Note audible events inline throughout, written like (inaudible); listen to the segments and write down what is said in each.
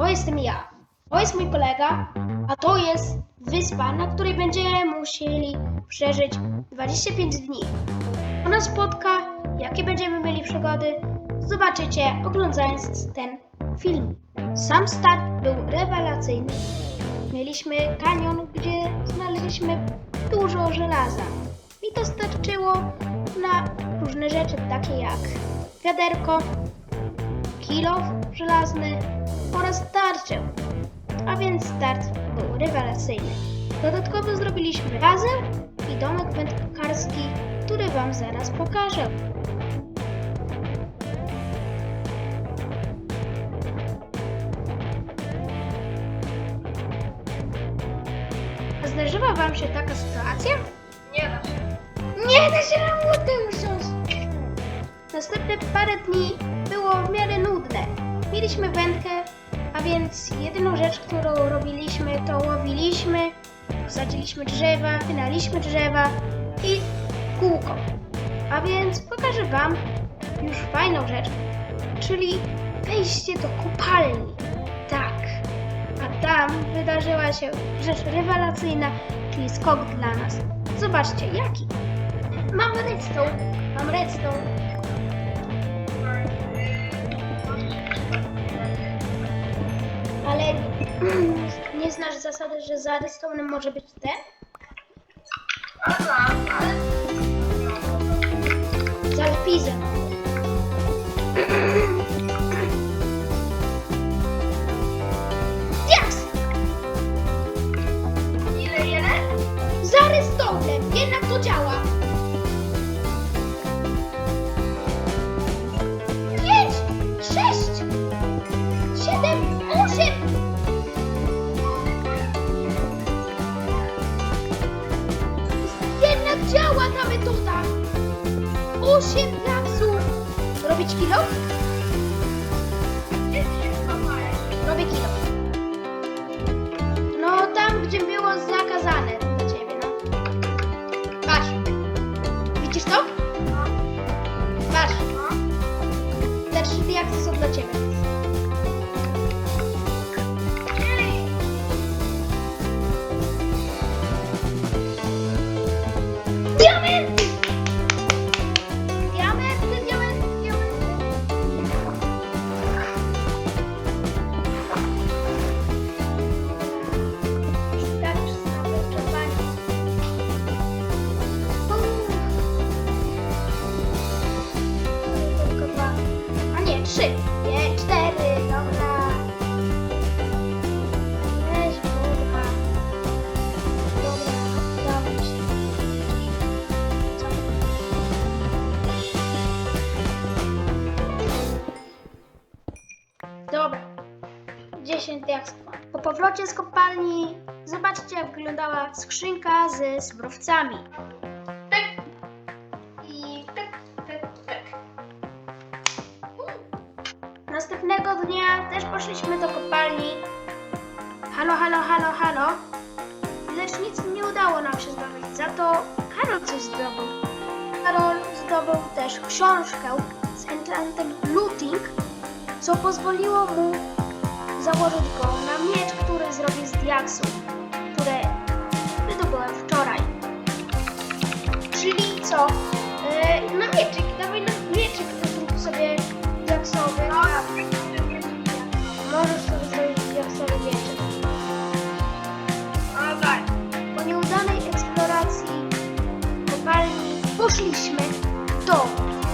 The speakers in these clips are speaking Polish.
To jestem ja. To jest mój kolega, a to jest wyspa, na której będziemy musieli przeżyć 25 dni. Co nas spotka, jakie będziemy mieli przygody, zobaczycie oglądając ten film. Sam start był rewelacyjny. Mieliśmy kanion, gdzie znaleźliśmy dużo żelaza. Mi to starczyło na różne rzeczy, takie jak wiaderko, kilof żelazny oraz tarczę. A więc start był rewelacyjny. Dodatkowo zrobiliśmy razem i domek wędkarski, który Wam zaraz pokażę. A Zdarzyła Wam się taka sytuacja? Nie da się. Nie da się łódkę usiąść! Następne parę dni było w miarę nudne. Mieliśmy wędkę, a więc jedyną rzecz, którą robiliśmy, to łowiliśmy, posadziliśmy drzewa, wynaliśmy drzewa i kółko. A więc pokażę Wam już fajną rzecz, czyli wejście do kopalni. Tak. A tam wydarzyła się rzecz rewelacyjna, czyli skok dla nas. Zobaczcie, jaki. Mam redstone. Mam redstone. Ale nie znasz zasady, że za redstone może być ten? A znam, ale... Alpizem. Działa ta metoda. Osiem diaksów. Robić kilo? Robię kilo. No tam, gdzie było zakazane dla ciebie, no. Patrz. Widzisz to? Patrz. Te trzy diaksy są dla ciebie. Powrocie z kopalni zobaczcie jak wyglądała skrzynka ze surowcami. I. Następnego dnia też poszliśmy do kopalni. Halo, halo, halo, halo. Lecz nic nie udało nam się zdobyć. Za to Karol coś zdobył. Karol zdobył też książkę z enchantem Looting, co pozwoliło mu założyć go na miecz, który zrobił z diaksów, które wydobyłem wczoraj. Czyli co? Yy, na mieczyk, dawaj na mieczyk, to sobie diaksowy. No. Możesz sobie zrobić diaksowy mieczyk. No daj. Po nieudanej eksploracji kopalni poszliśmy do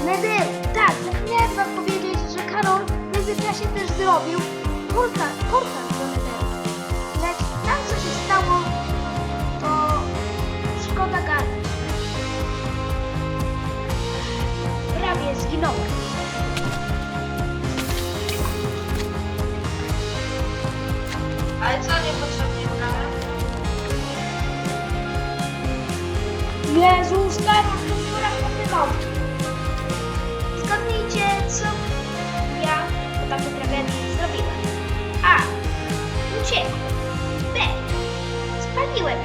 Netheru. Tak, zapomniałem wam powiedzieć, że Karol w międzyczasie też zrobił portal, portal do Netheru. Lecz tam co się stało, to szkoda gadać. Prawie zginąłem. Ale co niepotrzebnie brałem? Jezus, Karol,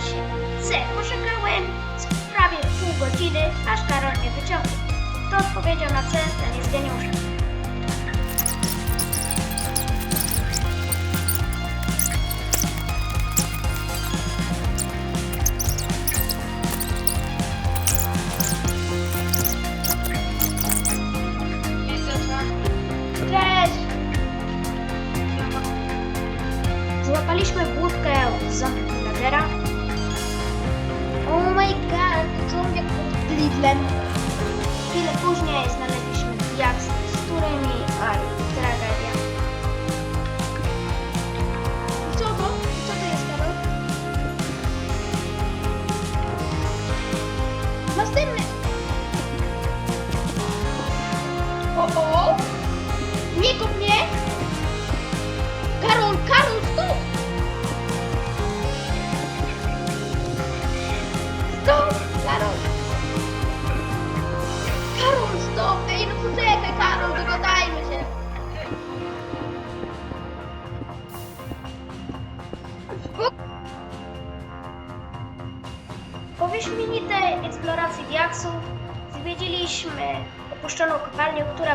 się. C. Poczekałem prawie pół godziny, aż Karol mnie wyciągnął. Kto odpowiedział na C, ten jest geniuszem. Lidlem. Chwilę później znaleźliśmy diaks,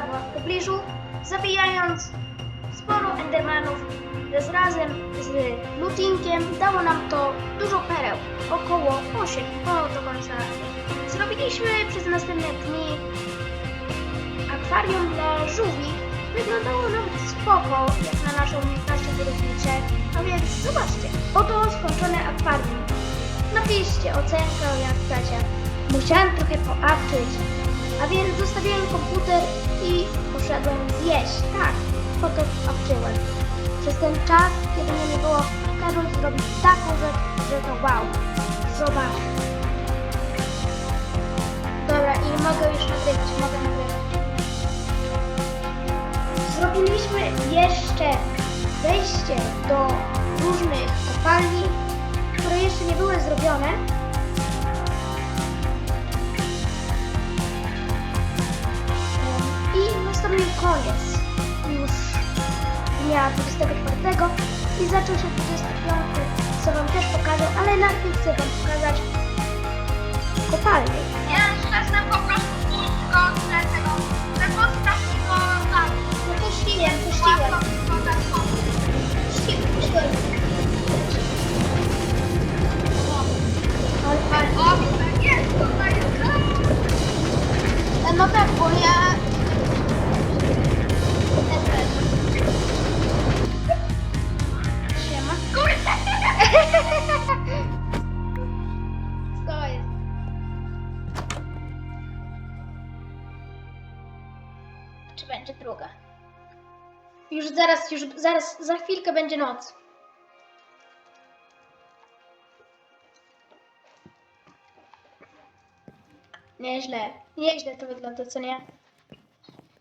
była w pobliżu, zabijając sporo endermanów. Razem z lootingiem dało nam to dużo pereł, około 8 po do końca. Zrobiliśmy przez następne dni akwarium dla żółwi. Wyglądało nawet spoko, jak na naszą naszą budowniczę. A więc zobaczcie, oto skończone akwarium. Napiszcie ocenkę, jak chcecie. Musiałem trochę poawczyć, a więc zostawiłem komputer i poszedłem zjeść. Tak, po to awczyłem. Przez ten czas, kiedy mnie nie było, Karol zrobił taką rzecz, że to wow. Zobacz. Dobra, i mogę już nagrywać, mogę nagrywać. Zrobiliśmy jeszcze wejście do różnych kopalni, które jeszcze nie były zrobione. Nastąpił koniec już dnia 24 i zaczął się 25, co Wam też pokażę, ale najpierw chcę Wam pokazać kopalnię. Ja czasem po prostu tego, Czy będzie druga? Już zaraz, już zaraz, za chwilkę będzie noc. Nieźle, nieźle to wygląda, co nie?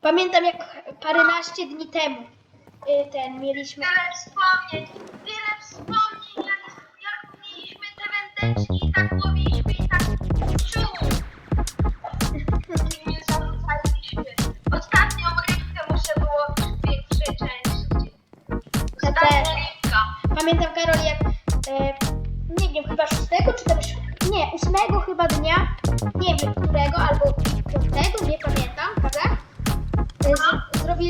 Pamiętam jak paręnaście dni temu y, ten mieliśmy. Tyle wspomnień, tyle wspomnień, jak, jak mieliśmy te wędeczki tak łowiliśmy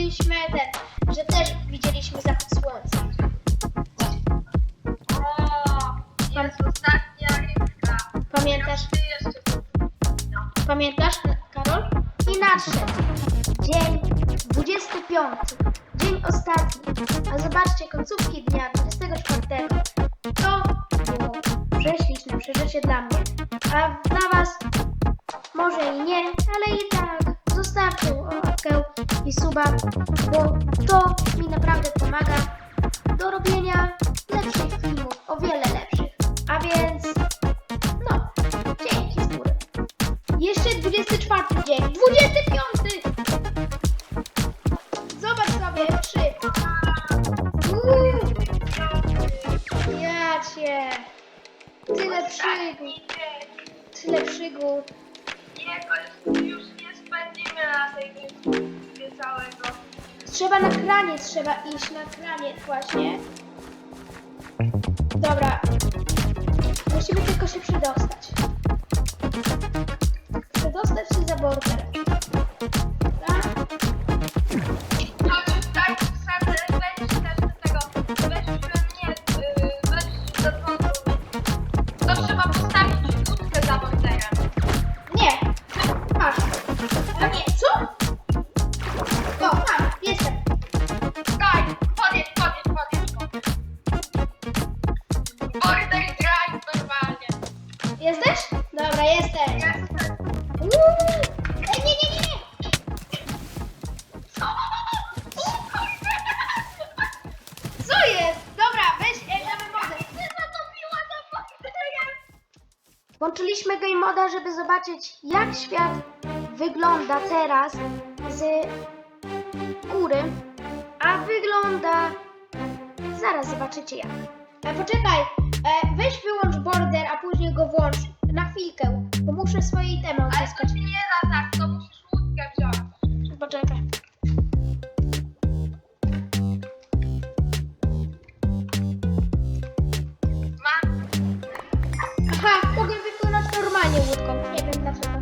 zrobiliśmy ten, że też widzieliśmy zachód słońca. O, jest ostatnia rybka. Pamiętasz? Pamiętasz, Karol? I nadszedł dzień 25, dzień ostatni. A zobaczcie, końcówki dnia 24. To było prześliczne przeżycie dla mnie. A dla Was może i nie, ale i tak zostawcie i suba, bo to mi naprawdę pomaga do robienia lepszych filmów, o wiele lepszych. A więc, no, dzięki z góry. Jeszcze 24 dzień. 25! Zobacz sobie, trzy. Uuu, ja cię. Tyle przygód, tyle przygód. Jego już nie na tej wyspie całego. Trzeba na kranie, trzeba iść na kranie właśnie. Dobra. Musimy tylko się przedostać. Przedostać się za border. Jesteś? Dobra, jesteś. Uuu. Ej, nie, nie, nie, nie. Co jest? Dobra, weź, e, damy wodę. Zatopiła to Włączyliśmy game moda, żeby zobaczyć jak świat wygląda teraz z góry, a wygląda zaraz zobaczycie jak. E, poczekaj, e, weź wyłącz border, a później go włącz na chwilkę, bo muszę swoje itemy Ale odzyskać. to się nie da tak, to musisz łódkę wziąć. Poczekaj. Mam. Aha, mogę wypłynąć normalnie łódką. Nie wiem dlaczego.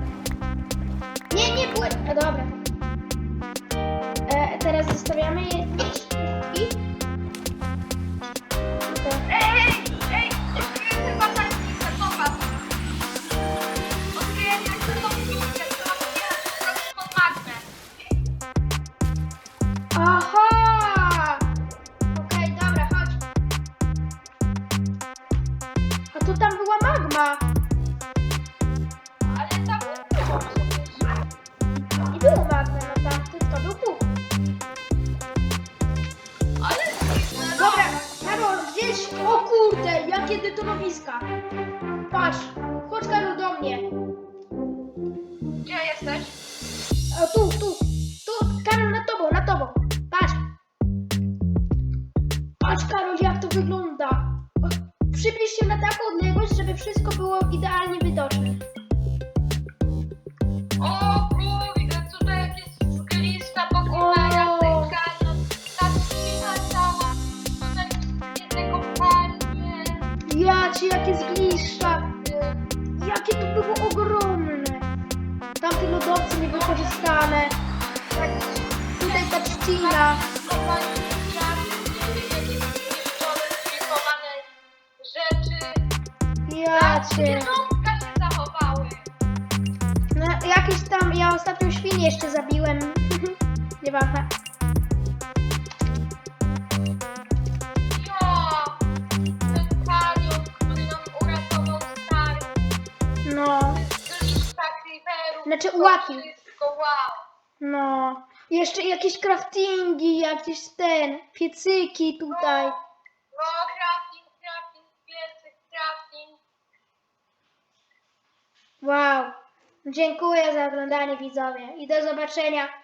Nie, nie płyn. No dobra. E, teraz zostawiamy je Tu tam była magma. Ale tam nie było przecież. Nie było magmy, no tam to, to był Bóg. Ale dziwne, no. Dobra, Karol, gdzieś... O kurde, jakie detonowiska. Patrz, chodź Karol do mnie. Gdzie jesteś? O, tu, tu, tu, Karol, na tobą, na tobą. Patrz. Patrz, Karol, jak Lodowce niewykorzystane. Tak, Tutaj ta trzcina. Zwierzątka się zachowały. No, jakieś tam, ja ostatnio świnię jeszcze zabiłem. (laughs) Nieważne. Znaczy to ułapił. Wszystko wow. no. Jeszcze jakieś craftingi, jakieś ten, piecyki tutaj. No, crafting, crafting, piecyk, crafting. Wow. Dziękuję za oglądanie widzowie i do zobaczenia